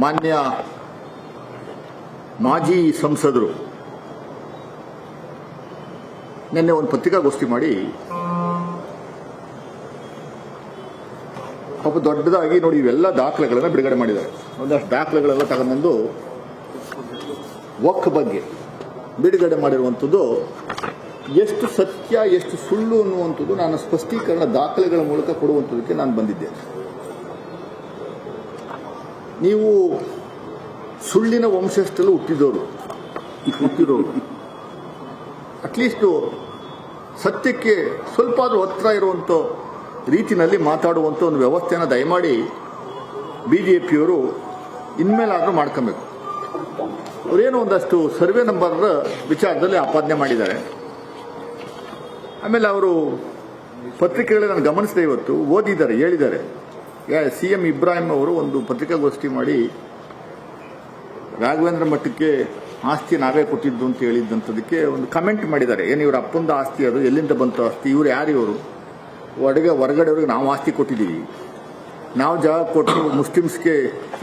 ಮಾನ್ಯ ಮಾಜಿ ಸಂಸದರು, ನಿನ್ನೆ ಒಂದು ಪತ್ರಿಕಾಗೋಷ್ಠಿ ಮಾಡಿ, ಪಾಪ ದೊಡ್ಡದಾಗಿ ನೋಡಿ ಇವೆಲ್ಲ ದಾಖಲೆಗಳನ್ನು ಬಿಡುಗಡೆ ಮಾಡಿದ್ದಾರೆ. ಒಂದಷ್ಟು ದಾಖಲೆಗಳೆಲ್ಲ ತಗೊಂಡ್ಬಂದು ಒಕ್ ಬಗ್ಗೆ ಬಿಡುಗಡೆ ಮಾಡಿರುವಂಥದ್ದು ಎಷ್ಟು ಸತ್ಯ, ಎಷ್ಟು ಸುಳ್ಳು ಅನ್ನುವಂಥದ್ದು ನಾನು ಸ್ಪಷ್ಟೀಕರಣ ದಾಖಲೆಗಳ ಮೂಲಕ ಕೊಡುವಂಥದ್ದಕ್ಕೆ ನಾನು ಬಂದಿದ್ದೇನೆ. ನೀವು ಸುಳ್ಳಿನ ವಂಶಸ್ಥಲು ಹುಟ್ಟಿದವರು ಹುಟ್ಟಿರೋರು ಅಟ್ಲೀಸ್ಟು ಸತ್ಯಕ್ಕೆ ಸ್ವಲ್ಪ ಆದರೂ ಹತ್ರ ಇರುವಂಥ ರೀತಿಯಲ್ಲಿ ಮಾತಾಡುವಂಥ ಒಂದು ವ್ಯವಸ್ಥೆಯನ್ನು ದಯಮಾಡಿ ಬಿ ಜೆ ಪಿಯವರು ಇನ್ಮೇಲಾದರೂ ಮಾಡ್ಕೊಬೇಕು. ಅವರೇನೋ ಒಂದಷ್ಟು ಸರ್ವೆ ನಂಬರ್ ವಿಚಾರದಲ್ಲಿ ಆಪಾದನೆ ಮಾಡಿದ್ದಾರೆ. ಆಮೇಲೆ ಅವರು ಪತ್ರಿಕೆಗಳನ್ನ ನಾನು ಗಮನಿಸಿದೆ ಇವತ್ತು ಓದಿದ್ದಾರೆ ಹೇಳಿದ್ದಾರೆ. ಸಿ ಎಂ ಇಬ್ರಾಹಿಂ ಅವರು ಒಂದು ಪತ್ರಿಕಾಗೋಷ್ಠಿ ಮಾಡಿ ರಾಘವೇಂದ್ರ ಮಠಕ್ಕೆ ಆಸ್ತಿ ನಾವೇ ಕೊಟ್ಟಿದ್ದು ಅಂತ ಹೇಳಿದ್ದಂಥದಕ್ಕೆ ಒಂದು ಕಮೆಂಟ್ ಮಾಡಿದ್ದಾರೆ. ಏನು ಇವ್ರ ಅಪ್ಪಂದ ಆಸ್ತಿ ಅದು, ಎಲ್ಲಿಂದ ಬಂತು ಆಸ್ತಿ, ಇವ್ರು ಯಾರು ಇವರು? ಹೊರಗೆ ಹೊರಗಡೆಯವ್ರಿಗೆ ನಾವು ಆಸ್ತಿ ಕೊಟ್ಟಿದ್ದೀವಿ. ನಾವು ಜಾಗ ಕೊಟ್ಟು ಮುಸ್ಲಿಮ್ಸ್ಗೆ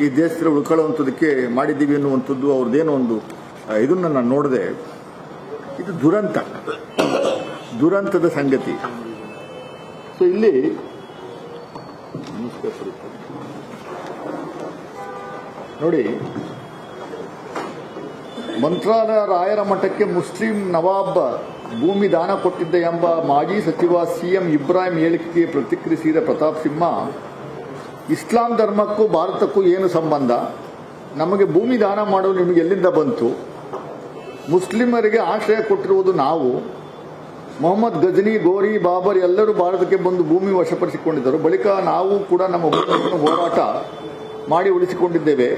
ಈ ದೇಶದಲ್ಲಿ ಉಳ್ಕೊಳ್ಳುವಂಥದ್ದಕ್ಕೆ ಮಾಡಿದ್ದೀವಿ ಅನ್ನುವಂಥದ್ದು ಅವ್ರದ್ದೇನೋ ಒಂದು ಇದನ್ನ ನಾನು ನೋಡಿದೆ. ಇದು ದುರಂತ. ದುರಂತದ ಸಂಗತಿ. ಸೊ ಇಲ್ಲಿ ನೋಡಿ, ಮಂತ್ರಾಲಯ ರಾಯರ ಮಠಕ್ಕೆ ಮುಸ್ಲಿಂ ನವಾಬ್ ಭೂಮಿ ದಾನ ಕೊಟ್ಟಿದ್ದ ಎಂಬ ಮಾಜಿ ಸಚಿವ ಸಿಎಂ ಇಬ್ರಾಹಿಂ ಹೇಳಿಕೆಗೆ ಪ್ರತಿಕ್ರಿಯಿಸಿದ ಪ್ರತಾಪ್ ಸಿಂಹ, ಇಸ್ಲಾಂ ಧರ್ಮಕ್ಕೂ ಭಾರತಕ್ಕೂ ಏನು ಸಂಬಂಧ? ನಮಗೆ ಭೂಮಿ ದಾನ ಮಾಡಲು ನಿಮಗೆ ಎಲ್ಲಿಂದ ಬಂತು? ಮುಸ್ಲಿಮರಿಗೆ ಆಶ್ರಯ ಕೊಟ್ಟಿರುವುದು ನಾವು. ಮೊಹಮ್ಮದ್ ಗಜನಿ, ಗೋರಿ, ಬಾಬರ್ ಎಲ್ಲರೂ ಭಾರತಕ್ಕೆ ಬಂದು ಭೂಮಿ ವಶಪಡಿಸಿಕೊಂಡಿದ್ದರು. ಬಳಿಕ ನಾವು ಕೂಡ ನಮ್ಮ ಭೂಮಿಯನ್ನು ಹೋರಾಟ ಮಾಡಿ ಉಳಿಸಿಕೊಂಡಿದ್ದೇವೆ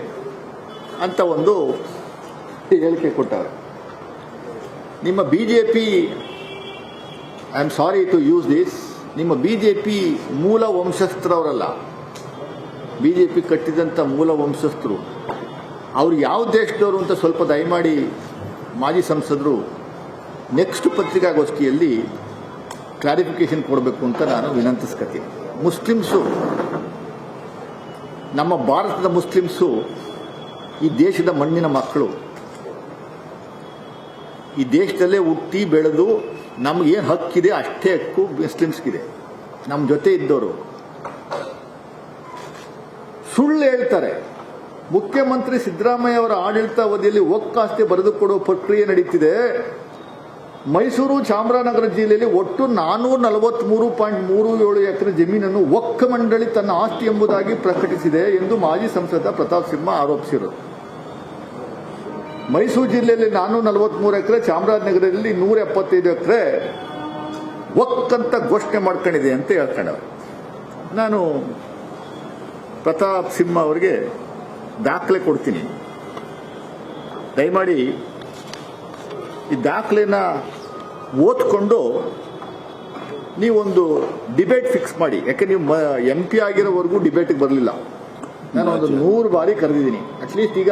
ಅಂತ ಒಂದು ಹೇಳಿಕೆ ಕೊಟ್ಟಾರೆ. ನಿಮ್ಮ B J P I am sorry to use this ನಿಮ್ಮ ಬಿ ಜೆ ಪಿ ಮೂಲ ವಂಶಸ್ಥರವರಲ್ಲ. ಬಿ ಜೆ ಪಿ ಕಟ್ಟಿದಂಥ ಮೂಲ ವಂಶಸ್ಥರು. ಅವ್ರು ಯಾವ ದೇಶದವರು ಅಂತ ಸ್ವಲ್ಪ ದಯಮಾಡಿ ಮಾಜಿ ಸಂಸದರು ನೆಕ್ಸ್ಟ್ ಪತ್ರಿಕಾಗೋಷ್ಠಿಯಲ್ಲಿ ಕ್ಲಾರಿಫಿಕೇಶನ್ ಕೊಡಬೇಕು ಅಂತ ನಾನು ವಿನಂತಿಸ್ಕೊತೀನಿ. ಮುಸ್ಲಿಮ್ಸು, ನಮ್ಮ ಭಾರತದ ಮುಸ್ಲಿಮ್ಸು, ಈ ದೇಶದ ಮಣ್ಣಿನ ಮಕ್ಕಳು, ಈ ದೇಶದಲ್ಲೇ ಹುಟ್ಟಿ ಬೆಳೆದು ನಮಗೇನು ಹಕ್ಕಿದೆ ಅಷ್ಟೇ ಹಕ್ಕು ಮುಸ್ಲಿಮ್ಸ್ಗಿದೆ. ನಮ್ಮ ಜೊತೆ ಇದ್ದವರು ಸುಳ್ಳು ಹೇಳ್ತಾರೆ. ಮುಖ್ಯಮಂತ್ರಿ ಸಿದ್ದರಾಮಯ್ಯ ಅವರ ಆಡಳಿತ ಅವಧಿಯಲ್ಲಿ ಒಕ್ಕಾಸ್ತಿ ಬರೆದುಕೊಡುವ ಪ್ರಕ್ರಿಯೆ ನಡೀತಿದೆ. ಮೈಸೂರು ಚಾಮರಾಜನಗರ ಜಿಲ್ಲೆಯಲ್ಲಿ ಒಟ್ಟು ನಾನೂರ ನಲವತ್ಮೂರು ಪಾಯಿಂಟ್ ಮೂರು ಏಳು ಎಕರೆ ಜಮೀನನ್ನು ಒಕ್ಕ ಮಂಡಳಿ ತನ್ನ ಆಸ್ತಿ ಎಂಬುದಾಗಿ ಪ್ರಕಟಿಸಿದೆ ಎಂದು ಮಾಜಿ ಸಂಸದ ಪ್ರತಾಪ್ ಸಿಂಹ ಆರೋಪಿಸಿದರು. ಮೈಸೂರು ಜಿಲ್ಲೆಯಲ್ಲಿ ನಾನೂರ ನಲವತ್ಮೂರು ಎಕರೆ, ಚಾಮರಾಜನಗರದಲ್ಲಿ ನೂರ ಎಪ್ಪತ್ತೈದು ಎಕರೆ ಒಕ್ಕಂತ ಘೋಷಣೆ ಮಾಡ್ಕೊಂಡಿದೆ ಅಂತ ಹೇಳ್ಕೊಂಡವ್ರು. ನಾನು ಪ್ರತಾಪ್ ಸಿಂಹ ಅವರಿಗೆ ದಾಖಲೆ ಕೊಡ್ತೀನಿ. ದಯಮಾಡಿ ಈ ದಾಖಲೆನ ಓದ್ಕೊಂಡು ನೀವೊಂದು ಡಿಬೇಟ್ ಫಿಕ್ಸ್ ಮಾಡಿ. ಯಾಕೆ ನೀವು ಎಂ ಪಿ ಆಗಿರೋವರೆಗೂ ಡಿಬೇಟಿಗೆ ಬರಲಿಲ್ಲ. ನಾನು ಒಂದು ನೂರು ಬಾರಿ ಕರೆದಿದ್ದೀನಿ. ಅಟ್ಲೀಸ್ಟ್ ಈಗ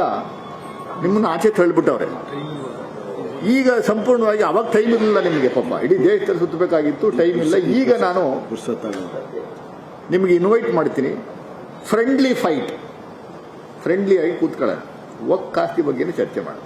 ನಿಮ್ಮನ್ನು ಆಚೆ ತಳ್ಳಿಬಿಟ್ಟವ್ರೆ. ಈಗ ಸಂಪೂರ್ಣವಾಗಿ ಅವಾಗ ಟೈಮ್ ಇರಲಿಲ್ಲ ನಿಮಗೆ ಪಾಪ. ಇಡೀ ದೇಶದಲ್ಲಿ ಸುತ್ತಬೇಕಾಗಿತ್ತು ಟೈಮ್ ಇಲ್ಲ. ಈಗ ನಾನು ನಿಮಗೆ ಇನ್ವೈಟ್ ಮಾಡ್ತೀನಿ. ಫ್ರೆಂಡ್ಲಿ ಫೈಟ್ ಫ್ರೆಂಡ್ಲಿ ಆಗಿ ಕೂತ್ಕೊಳ್ಳೋಣ. ಒಕ್ಕಾಸ್ತಿ ಬಗ್ಗೆ ಚರ್ಚೆ ಮಾಡೋಣ.